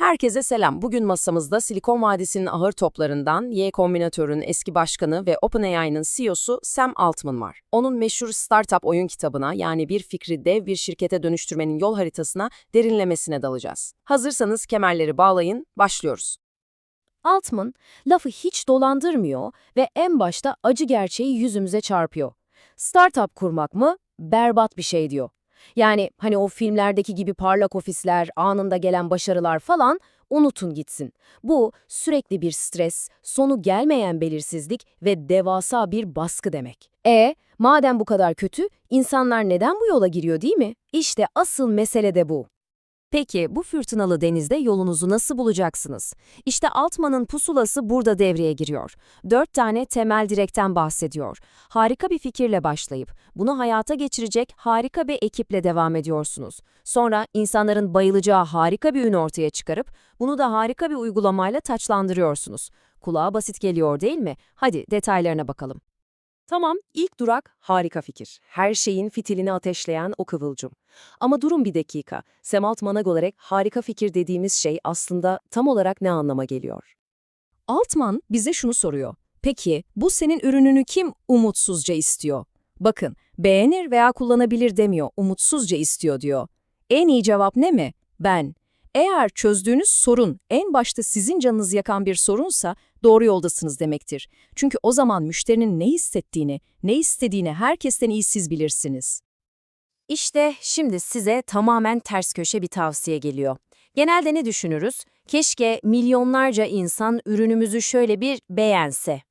Herkese selam. Bugün masamızda Silikon Vadisi'nin ahır toplarından Y Combinator'un eski başkanı ve OpenAI'nın CEO'su Sam Altman var. Onun meşhur Startup oyun kitabına yani bir fikri dev bir şirkete dönüştürmenin yol haritasına derinlemesine dalacağız. Hazırsanız kemerleri bağlayın, başlıyoruz. Altman lafı hiç dolandırmıyor ve en başta acı gerçeği yüzümüze çarpıyor. Startup kurmak mı? Berbat bir şey diyor. Yani hani o filmlerdeki gibi parlak ofisler, anında gelen başarılar falan unutun gitsin. Bu sürekli bir stres, sonu gelmeyen belirsizlik ve devasa bir baskı demek. E, madem bu kadar kötü, insanlar neden bu yola giriyor değil mi? İşte asıl mesele de bu. Peki bu fırtınalı denizde yolunuzu nasıl bulacaksınız? İşte Altman'ın pusulası burada devreye giriyor. Dört tane temel direkten bahsediyor. Harika bir fikirle başlayıp bunu hayata geçirecek harika bir ekiple devam ediyorsunuz. Sonra insanların bayılacağı harika bir ün ortaya çıkarıp bunu da harika bir uygulamayla taçlandırıyorsunuz. Kulağa basit geliyor değil mi? Hadi detaylarına bakalım. Tamam, ilk durak harika fikir. Her şeyin fitilini ateşleyen o kıvılcım. Ama durun bir dakika. Sam Altman'a göre harika fikir dediğimiz şey aslında tam olarak ne anlama geliyor? Altman bize şunu soruyor. Peki bu senin ürününü kim umutsuzca istiyor? Bakın, beğenir veya kullanabilir demiyor, umutsuzca istiyor diyor. En iyi cevap ne mi? Ben. Eğer çözdüğünüz sorun en başta sizin canınızı yakan bir sorunsa doğru yoldasınız demektir. Çünkü o zaman müşterinin ne hissettiğini, ne istediğini herkesten iyi siz bilirsiniz. İşte şimdi size tamamen ters köşe bir tavsiye geliyor. Genelde ne düşünürüz? Keşke milyonlarca insan ürünümüzü şöyle bir beğense.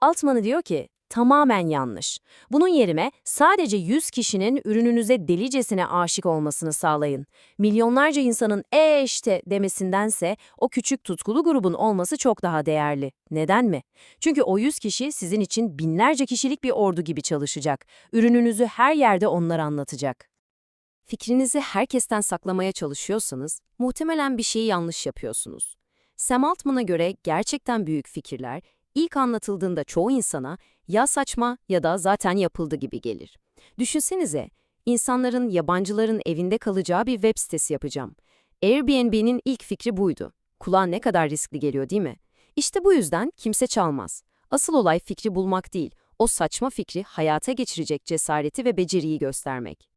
Altmanı diyor ki, tamamen yanlış. Bunun yerine sadece 100 kişinin ürününüze delicesine aşık olmasını sağlayın. Milyonlarca insanın e işte demesindense o küçük tutkulu grubun olması çok daha değerli. Neden mi? Çünkü o 100 kişi sizin için binlerce kişilik bir ordu gibi çalışacak. Ürününüzü her yerde onlar anlatacak. Fikrinizi herkesten saklamaya çalışıyorsanız, muhtemelen bir şeyi yanlış yapıyorsunuz. Sam Altman'a göre gerçekten büyük fikirler, ilk anlatıldığında çoğu insana ya saçma ya da zaten yapıldı gibi gelir. Düşünsenize, insanların yabancıların evinde kalacağı bir web sitesi yapacağım. Airbnb'nin ilk fikri buydu. Kulağa ne kadar riskli geliyor değil mi? İşte bu yüzden kimse çalmaz. Asıl olay fikri bulmak değil, o saçma fikri hayata geçirecek cesareti ve beceriyi göstermek.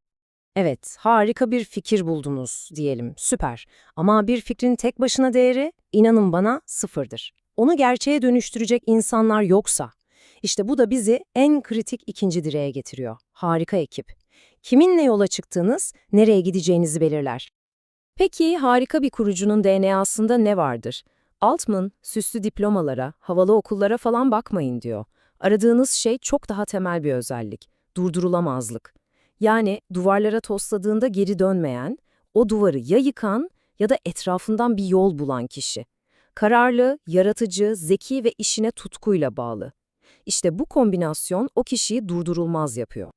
Evet, harika bir fikir buldunuz diyelim, süper. Ama bir fikrin tek başına değeri, inanın bana, sıfırdır. Onu gerçeğe dönüştürecek insanlar yoksa, işte bu da bizi en kritik ikinci direğe getiriyor. Harika ekip. Kiminle yola çıktığınız, nereye gideceğinizi belirler. Peki harika bir kurucunun DNA'sında ne vardır? Altman, süslü diplomalara, havalı okullara falan bakmayın diyor. Aradığınız şey çok daha temel bir özellik, durdurulamazlık. Yani duvarlara tosladığında geri dönmeyen, o duvarı ya yıkan ya da etrafından bir yol bulan kişi. Kararlı, yaratıcı, zeki ve işine tutkuyla bağlı. İşte bu kombinasyon o kişiyi durdurulmaz yapıyor.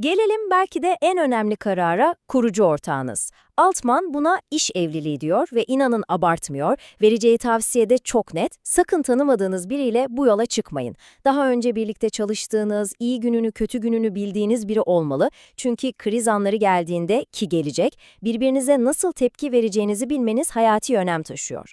Gelelim belki de en önemli karara kurucu ortağınız. Altman buna iş evliliği diyor ve inanın abartmıyor. Vereceği tavsiye de çok net. Sakın tanımadığınız biriyle bu yola çıkmayın. Daha önce birlikte çalıştığınız, iyi gününü kötü gününü bildiğiniz biri olmalı. Çünkü kriz anları geldiğinde ki gelecek, birbirinize nasıl tepki vereceğinizi bilmeniz hayati önem taşıyor.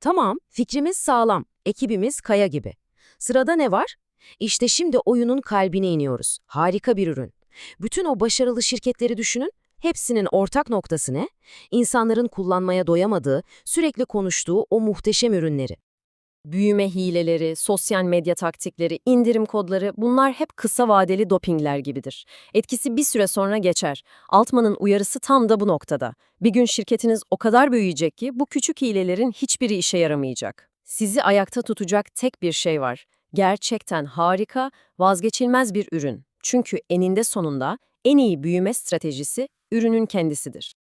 Tamam, fikrimiz sağlam, ekibimiz kaya gibi. Sırada ne var? İşte şimdi oyunun kalbine iniyoruz. Harika bir ürün. Bütün o başarılı şirketleri düşünün. Hepsinin ortak noktası ne? İnsanların kullanmaya doyamadığı, sürekli konuştuğu o muhteşem ürünleri. Büyüme hileleri, sosyal medya taktikleri, indirim kodları bunlar hep kısa vadeli dopingler gibidir. Etkisi bir süre sonra geçer. Altman'ın uyarısı tam da bu noktada. Bir gün şirketiniz o kadar büyüyecek ki bu küçük hilelerin hiçbiri işe yaramayacak. Sizi ayakta tutacak tek bir şey var. Gerçekten harika, vazgeçilmez bir ürün. Çünkü eninde sonunda en iyi büyüme stratejisi ürünün kendisidir.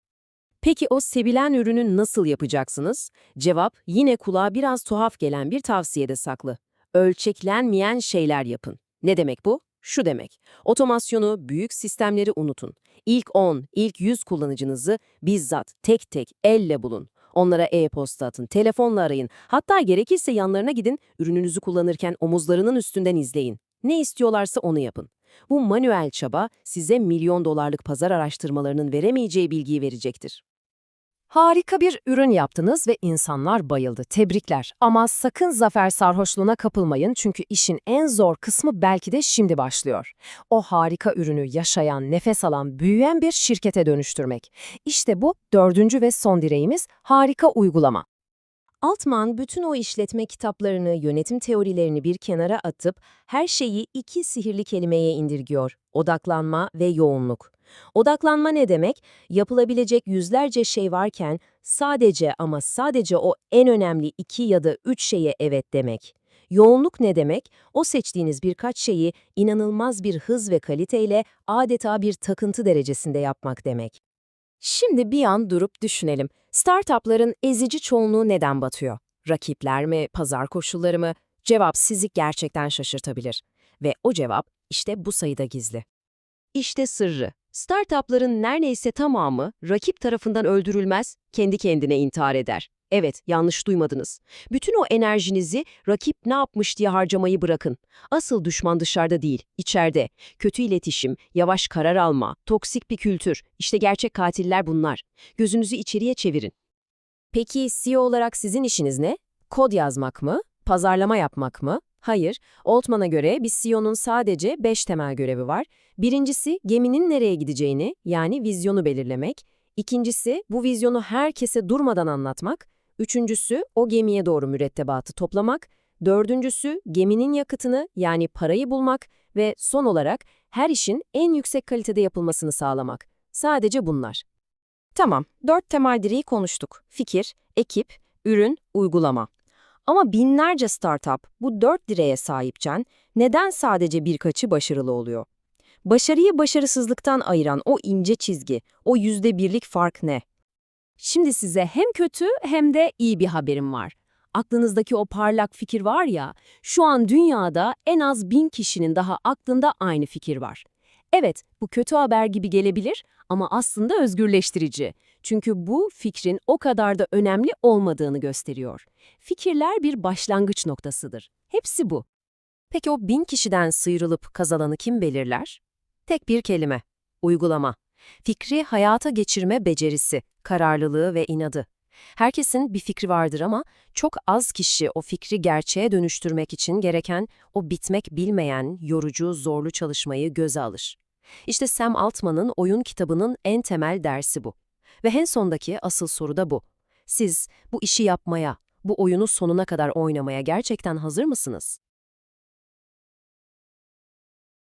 Peki o sevilen ürünü nasıl yapacaksınız? Cevap yine kulağa biraz tuhaf gelen bir tavsiyede saklı. Ölçeklenmeyen şeyler yapın. Ne demek bu? Şu demek. Otomasyonu, büyük sistemleri unutun. İlk 10, ilk 100 kullanıcınızı bizzat tek tek elle bulun. Onlara e-posta atın, telefonla arayın. Hatta gerekirse yanlarına gidin, ürününüzü kullanırken omuzlarının üstünden izleyin. Ne istiyorlarsa onu yapın. Bu manuel çaba size milyon dolarlık pazar araştırmalarının veremeyeceği bilgiyi verecektir. Harika bir ürün yaptınız ve insanlar bayıldı. Tebrikler. Ama sakın zafer sarhoşluğuna kapılmayın çünkü işin en zor kısmı belki de şimdi başlıyor. O harika ürünü yaşayan, nefes alan, büyüyen bir şirkete dönüştürmek. İşte bu dördüncü ve son direğimiz harika uygulama. Altman bütün o işletme kitaplarını, yönetim teorilerini bir kenara atıp her şeyi iki sihirli kelimeye indirgiyor. Odaklanma ve yoğunluk. Odaklanma ne demek? Yapılabilecek yüzlerce şey varken sadece ama sadece o en önemli iki ya da üç şeye evet demek. Yoğunluk ne demek? O seçtiğiniz birkaç şeyi inanılmaz bir hız ve kaliteyle adeta bir takıntı derecesinde yapmak demek. Şimdi bir an durup düşünelim. Startupların ezici çoğunluğu neden batıyor? Rakipler mi, pazar koşulları mı? Cevap sizi gerçekten şaşırtabilir. Ve o cevap işte bu sayıda gizli. İşte sırrı. Startupların neredeyse tamamı rakip tarafından öldürülmez, kendi kendine intihar eder. Evet, yanlış duymadınız. Bütün o enerjinizi rakip ne yapmış diye harcamayı bırakın. Asıl düşman dışarıda değil, içeride. Kötü iletişim, yavaş karar alma, toksik bir kültür. İşte gerçek katiller bunlar. Gözünüzü içeriye çevirin. Peki CEO olarak sizin işiniz ne? Kod yazmak mı? Pazarlama yapmak mı? Hayır. Altman'a göre bir CEO'nun sadece 5 temel görevi var. Birincisi geminin nereye gideceğini yani vizyonu belirlemek. İkincisi bu vizyonu herkese durmadan anlatmak. Üçüncüsü o gemiye doğru mürettebatı toplamak. Dördüncüsü geminin yakıtını yani parayı bulmak ve son olarak her işin en yüksek kalitede yapılmasını sağlamak. Sadece bunlar. Tamam, dört temel direği konuştuk. Fikir, ekip, ürün, uygulama. Ama binlerce startup bu dört direğe sahipken neden sadece birkaçı başarılı oluyor? Başarıyı başarısızlıktan ayıran o ince çizgi, o yüzde birlik fark ne? Şimdi size hem kötü hem de iyi bir haberim var. Aklınızdaki o parlak fikir var ya, şu an dünyada en az bin kişinin daha aklında aynı fikir var. Evet, bu kötü haber gibi gelebilir ama aslında özgürleştirici. Çünkü bu fikrin o kadar da önemli olmadığını gösteriyor. Fikirler bir başlangıç noktasıdır. Hepsi bu. Peki o bin kişiden sıyrılıp kazananı kim belirler? Tek bir kelime. Uygulama. Fikri hayata geçirme becerisi, kararlılığı ve inadı. Herkesin bir fikri vardır ama çok az kişi o fikri gerçeğe dönüştürmek için gereken o bitmek bilmeyen, yorucu, zorlu çalışmayı göze alır. İşte Sam Altman'ın oyun kitabının en temel dersi bu. Ve en sondaki asıl soru da bu. Siz bu işi yapmaya, bu oyunu sonuna kadar oynamaya gerçekten hazır mısınız?